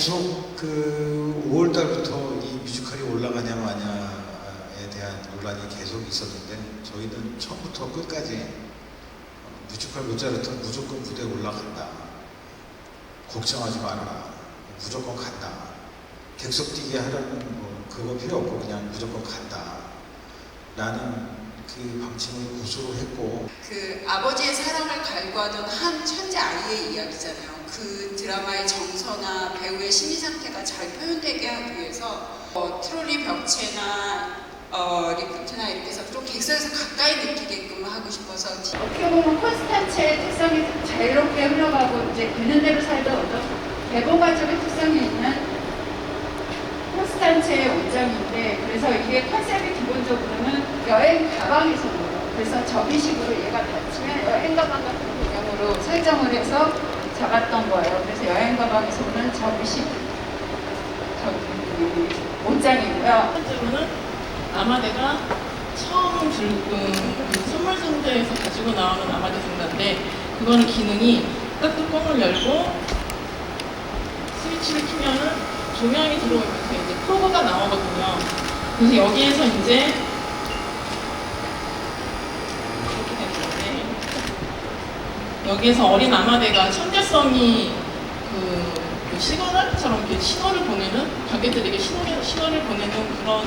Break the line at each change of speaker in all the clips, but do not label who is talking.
계속
그 5월 달부터 이 뮤지컬이 올라가냐 마냐에 대한 논란이 계속 있었는데 저희는 처음부터 끝까지 뮤지컬 모차르트 무조건 무대에 올라간다. 걱정하지 마라. 무조건 간다. 객석 뛰게 하려는 뭐 그거 필요 없고 그냥 무조건 간다. 라는 그 방침을 고수로 했고
그 아버지의 사랑을 갈구하던 한 천재 아이의 이야기잖아요. 그 드라마의 정서나 배우의 심리 상태가 잘 표현되게 하기 위해서 어, 트롤리 벽체나 어, 리프트나 이렇게 해서 좀 객석에서 가까이 느끼게끔 하고 싶어서
어떻게 보면 콘스탄츠의 특성이 자유롭게 흘러가고 이제 되는 대로 살던 어떤 대본가적인 특성이 있는 콘스탄츠의 원장인데 그래서 이게 컨셉이 기본적으로는 여행 가방에서. 그래서 접이식으로 얘가 닫히면 여행 가방 같은 개념으로 설정을 해서 잡았던 거예요. 그래서 여행 가방에서 오는 접이식 저기 옷장이고요.
번째로는 아마데가 처음 붉은 그 선물 상자에서 가지고 나오는 아마데 상자인데 그거는 기능이 딱 뚜껑을 열고 스위치를 키면은 조명이 들어오면서 이제 프로그가 나오거든요. 그래서 여기에서 이제 이렇게 되는데 여기에서 어린 아마데가 천재성이 그, 그 시그널처럼 이렇게 신호를 보내는 관객들에게 신호를, 신호를 보내는 그런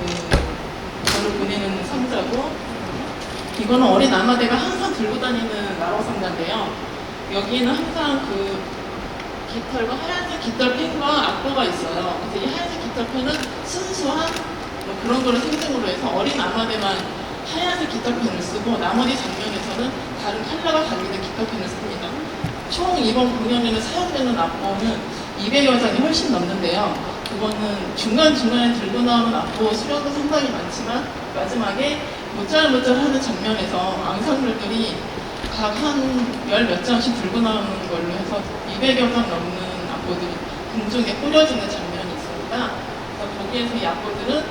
그 저를 보내는 상자고 이거는 어린 아마데가 항상 들고 다니는 나로 상자인데요. 여기에는 항상 그 깃털과 하얀색 깃털 펜과 악보가 있어요. 그래서 이 하얀색 깃털 펜은 순수한 뭐 그런 거를 상징으로 해서 어린 아마데만 하얀색 깃털 펜을 쓰고 나머지 장면에서는 다른 달리는 깃털 펜을 씁니다. 총 이번 공연에는 사용되는 악보는 200여 장이 훨씬 넘는데요. 그거는 중간중간에 들고 나오는 악보 수량도 상당히 많지만 마지막에 모짤모짤 하는 장면에서 앙상블들이 각 한 열 몇 장씩 들고 나오는 걸로 해서 200여 장 넘는 악보들이 공중에 뿌려지는 장면이 있습니다. 거기에서 이 악보들은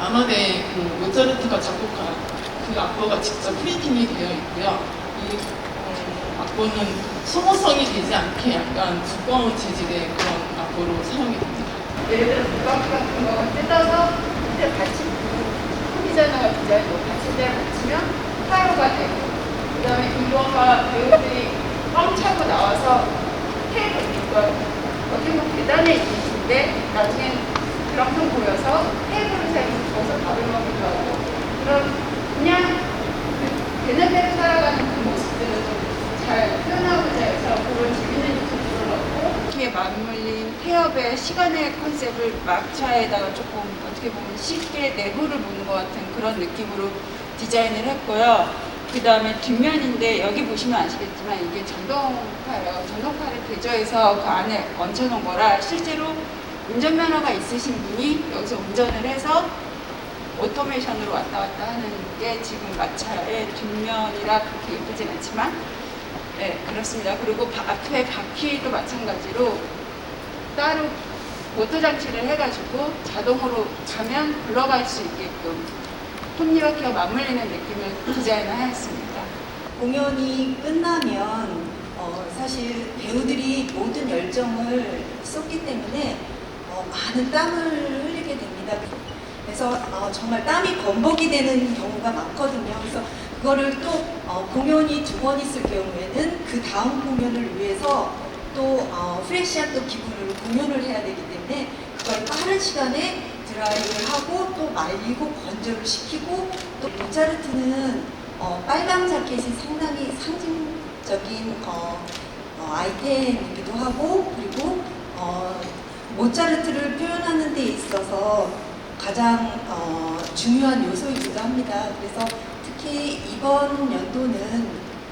아마데 그 모차르트가 작곡한 그 악보가 직접 프린팅이 되어 있고요. 악보는 소모성이 되지 않게 약간 두꺼운 재질의 그런 악보로 사용이 됩니다.
예를 들어 물감기 같은 거 뜯어서 밑에 받침 소비자나 디자인 뭐 받침 대 받치면 타로가 되고 그 다음에 이거가 배우들이 뻥 차고 나와서 테이블 이거 어떻게 보면 계단에 있는데 나중엔 드럼통 보여서 테이블을 사용해서 거기서 밥을 먹기도 하고 그런 그냥 그 되는 대로 살아가는 잘 표현하고자 해서 그런 재밌는 요소들을 넣고
이렇게 맞물린 태엽의 시간의 컨셉을 막차에다가 조금 어떻게 보면 쉽게 내부를 보는 것 같은 그런 느낌으로 디자인을 했고요. 그 다음에 뒷면인데 여기 보시면 아시겠지만 이게 전동파예요. 전동파를 대저해서 그 안에 얹혀놓은 거라 실제로 운전면허가 있으신 분이 여기서 운전을 해서 오토메이션으로 왔다 갔다 하는 게 지금 마차의 뒷면이라 그렇게 예쁘진 않지만 네, 그렇습니다. 그리고 바- 앞에 바퀴도 마찬가지로 따로 모터 장치를 해가지고 자동으로 가면 굴러갈 수 있게끔 톱니바퀴와 맞물리는 느낌을 디자인을 하였습니다.
공연이 끝나면 어, 사실 배우들이 모든 열정을 쏟기 때문에 어, 많은 땀을 흘리게 됩니다. 그래서 어, 정말 땀이 범벅이 되는 경우가 많거든요. 그래서 그거를 또 어, 공연이 두 번 있을 경우에는 그 다음 공연을 위해서 또 어, 프레시한 또 기분으로 공연을 해야 되기 때문에 그걸 빠른 시간에 드라이를 하고 또 말리고 건조를 시키고 또 모차르트는 어, 빨강 자켓이 상당히 상징적인 어, 어, 아이템이기도 하고 그리고 어, 모차르트를 표현하는 데 있어서 가장 어, 중요한 요소이기도 합니다. 그래서 특히 이번 연도는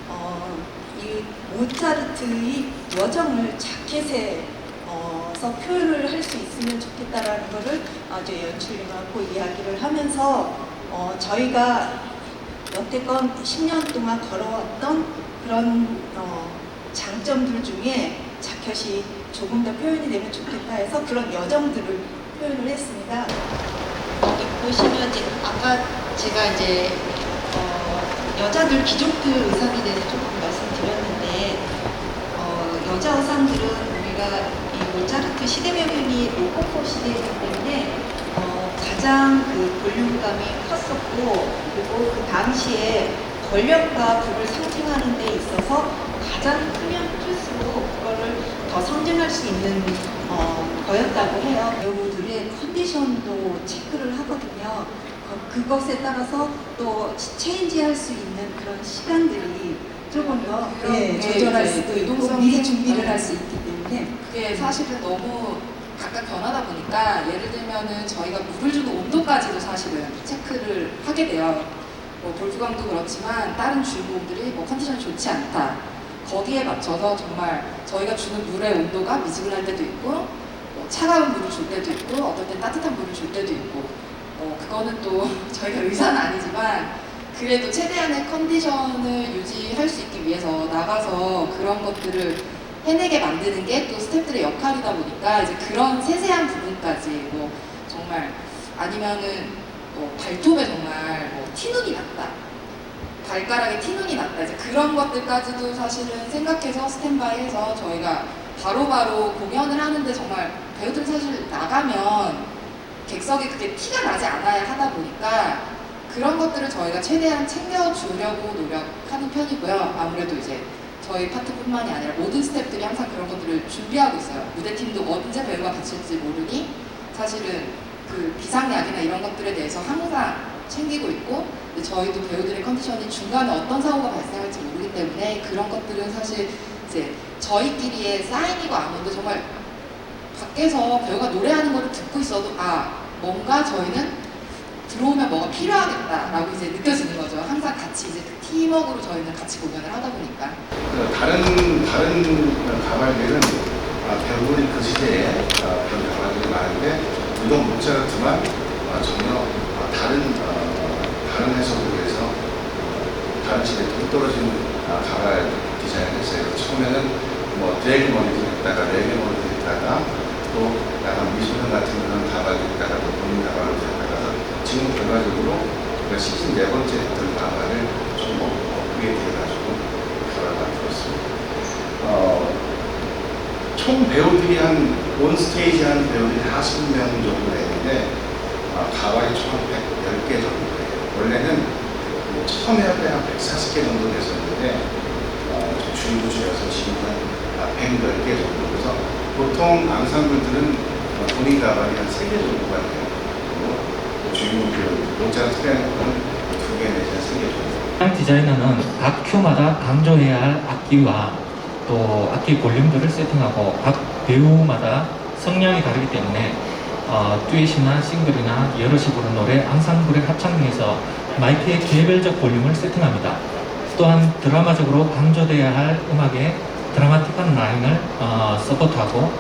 어, 이 모차르트의 여정을 자켓에 어, 서 표현을 할 수 있으면 좋겠다라는 거를 아주 연출님하고 이야기를 하면서 어, 저희가 여태껏 10년 동안 걸어왔던 그런 어, 장점들 중에 자켓이 조금 더 표현이 되면 좋겠다 해서 그런 여정들을 표현을 했습니다. 보시면 이제 아까 제가 이제 어, 여자들 귀족들 의상에 대해서 조금 말씀드렸는데 어, 여자 의상들은 우리가 이 모차르트 시대명령이 로코코 시대이기 때문에 어, 가장 그 볼륨감이 컸었고 그리고 그 당시에 권력과 부를 상징하는 데 있어서 가장 크면 클수록 그거를 더 상징할 수 있는 어, 거였다고 해요. 배우들의 컨디션도 체크를 하거든요. 어, 그것에 따라서 또 체인지할 수 있는 그런 시간들이 조금 더 예,
게
조절할
이제
수도 있고 미리 준비를 할 수 있기 때문에
그게 사실은 너무 각각 변하다 보니까 예를 들면은 저희가 물을 주는 온도까지도 사실은 체크를 하게 돼요. 뭐 볼프강도 그렇지만 다른 주인공들이 뭐 컨디션이 좋지 않다. 거기에 맞춰서 정말 저희가 주는 물의 온도가 미지근할 때도 있고 뭐 차가운 물을 줄 때도 있고 어떨 땐 따뜻한 물을 줄 때도 있고 어, 그거는 또 저희가 의사는 아니지만 그래도 최대한의 컨디션을 유지할 수 있기 위해서 나가서 그런 것들을 해내게 만드는 게 또 스태프들의 역할이다 보니까 이제 그런 세세한 부분까지 뭐 정말 아니면은 뭐 발톱에 정말 뭐 티눈이 났다. 발가락에 티눈이 났다. 이제 그런 것들까지도 사실은 생각해서 스탠바이해서 저희가 바로바로 공연을 하는데 정말 배우들 사실 나가면 객석에 그게 티가 나지 않아야 하다 보니까 그런 것들을 저희가 최대한 챙겨주려고 노력하는 편이고요. 아무래도 이제 저희 파트뿐만이 아니라 모든 스태프들이 항상 그런 것들을 준비하고 있어요. 무대팀도 언제 배우가 다칠지 모르니 사실은 그 비상약이나 이런 것들에 대해서 항상 챙기고 있고 저희도 배우들의 컨디션이 중간에 어떤 사고가 발생할지 모르기 때문에 그런 것들은 사실 이제 저희끼리의 사인이고 아무도 정말 밖에서 배우가 노래하는 거를 듣고 있어도 아 뭔가 저희는 들어오면 뭐가 필요하겠다라고 이제 느껴지는 거죠. 항상 같이 이제 그 팀워크로 저희는 같이 공연을 하다 보니까.
그 다른 다른 가발들은 아, 배우들이 그 시대에 아, 그런 가발들이 많은데 유독 모차르트만 아, 전혀 아, 다른 어, 다른 해석으로 해서 어, 다른 시대에 동떨어진 아, 가발 디자인을 했어요. 처음에는 뭐 드래그 머리도 했다가 레게 머리도 했다가 또 약간 미소년 같은 그런 또 본인 가발도 했다가 지금 결과적으로 우리가 시즌 네 번째 했던 가발을 좀 뭐, 업그레이드 해가지고 가발을 만들었습니다. 어, 총 배우들이 한, 온 스테이지 한 배우들이 40명 정도 되는데, 아, 가발이 총한 110개 정도 돼요. 원래는 뭐 처음에 할때한 140개 정도 됐었는데, 어, 저 주인구 줄여서 지금은 한 110개 정도. 보통 어, 본인 가발이 한 3개 정도가 돼요. 그리고 주인공 그 모차르트 빼놓고는 2개 내지 3개 정도.
해당 디자이너는 각 큐마다 강조해야 할 악기와 또 악기 볼륨들을 세팅하고 각 배우마다 성량이 다르기 때문에 어, 듀엣이나 싱글이나 여럿이 부르는 노래, 앙상블의 합창 등에서 마이크의 개별적 볼륨을 세팅합니다. 또한 드라마적으로 강조돼야 할 음악의 드라마틱한 라인을 어, 서포트하고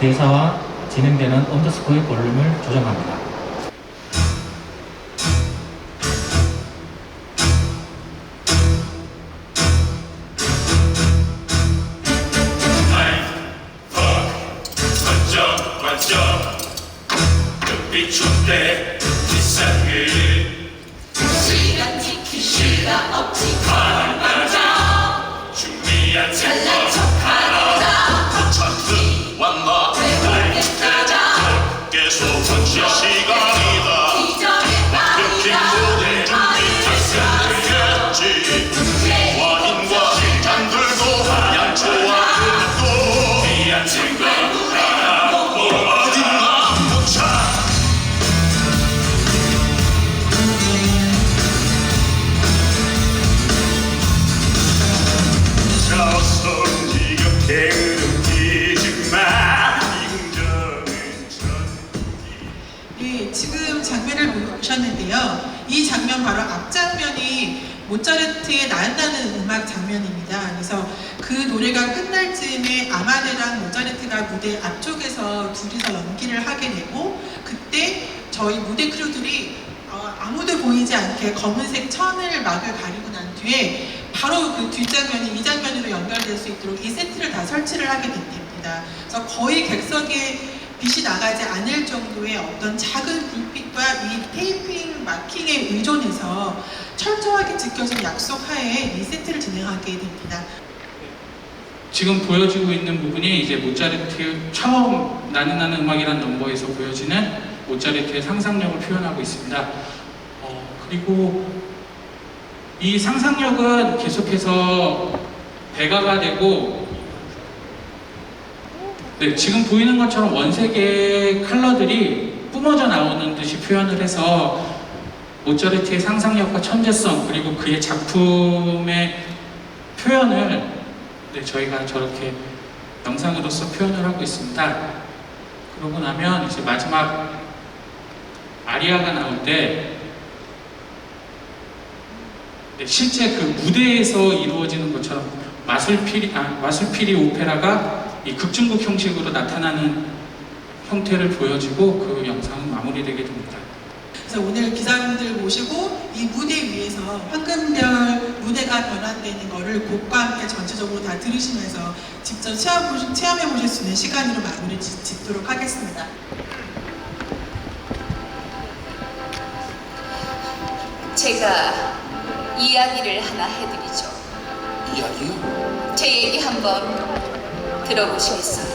대사와 진행되는 언더스코어의 볼륨을 조정합니다.
모차르트의 난다는 음악 장면입니다. 그래서 그 노래가 끝날 즈음에 아마데랑 모차르트가 무대 앞쪽에서 둘이서 연기를 하게 되고 그때 저희 무대 크루들이 어, 아무도 보이지 않게 검은색 천을 막을 가리고 난 뒤에 바로 그 뒷장면이 이 장면으로 연결될 수 있도록 이 세트를 다 설치를 하게 됩니다. 그래서 거의 객석에 빛이 나가지 않을 정도의 어떤 작은 불빛과 이 테이핑 마킹에 의존해서 철저하게 지켜진 약속 하에 이 세트를 진행하게 됩니다.
지금 보여지고 있는 부분이 이제 모차르트 처음 나는 나는 음악이란 넘버에서 보여지는 모차르트의 상상력을 표현하고 있습니다. 어, 그리고 이 상상력은 계속해서 배가가 되고 네, 지금 보이는 것처럼 원색의 컬러들이 뿜어져 나오는 듯이 표현을 해서 모차르트의 상상력과 천재성 그리고 그의 작품의 표현을 네, 저희가 저렇게 영상으로서 표현을 하고 있습니다. 그러고 나면 이제 마지막 아리아가 나올 때 네, 실제 그 무대에서 이루어지는 것처럼 마술피리, 아, 마술피리 오페라가 이 극중극 형식으로 나타나는 형태를 보여지고 그 영상은 마무리되게 됩니다.
그래서 오늘 기자님들 모시고 이 무대 위에서 황금별 무대가 변환되는 거를 곡과 함께 전체적으로 다 들으시면서 직접 체험, 체험해 보실 수 있는 시간으로 마무리 짓- 짓도록 하겠습니다.
제가 이야기를 하나 해드리죠.
이야기요?
제 얘기 한번 들어보시겠어요?